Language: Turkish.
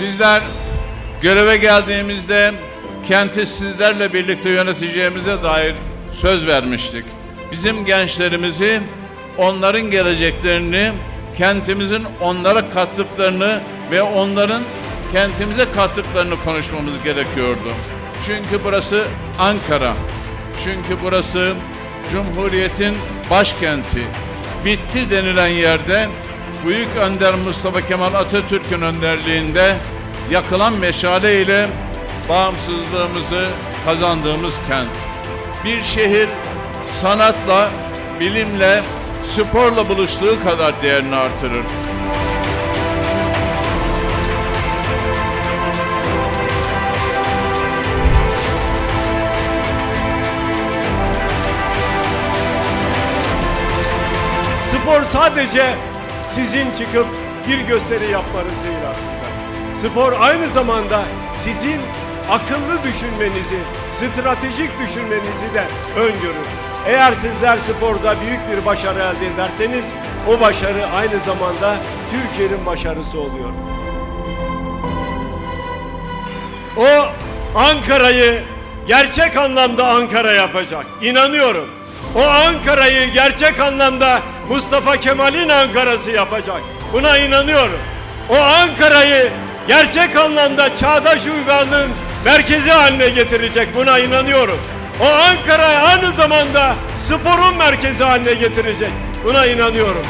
Bizler göreve geldiğimizde kenti sizlerle birlikte yöneteceğimize dair söz vermiştik. Bizim gençlerimizi, onların geleceklerini, kentimizin onlara kattıklarını ve onların kentimize kattıklarını konuşmamız gerekiyordu. Çünkü burası Ankara. Çünkü burası Cumhuriyet'in başkenti. Bitti denilen yerde Büyük Önder Mustafa Kemal Atatürk'ün önderliğinde yakılan meşale ile bağımsızlığımızı kazandığımız kent. Bir şehir sanatla, bilimle, sporla buluştuğu kadar değerini artırır. Spor sadece sizin çıkıp bir gösteri yapmanız değil aslında. Spor aynı zamanda sizin akıllı düşünmenizi, stratejik düşünmenizi de öngörür. Eğer sizler sporda büyük bir başarı elde ederseniz o başarı aynı zamanda Türkiye'nin başarısı oluyor. O Ankara'yı gerçek anlamda Ankara yapacak. İnanıyorum. O Ankara'yı gerçek anlamda Mustafa Kemal'in Ankara'sı yapacak. Buna inanıyorum. O Ankara'yı gerçek anlamda çağdaş uygarlığın merkezi haline getirecek. Buna inanıyorum. O Ankara'yı aynı zamanda sporun merkezi haline getirecek. Buna inanıyorum.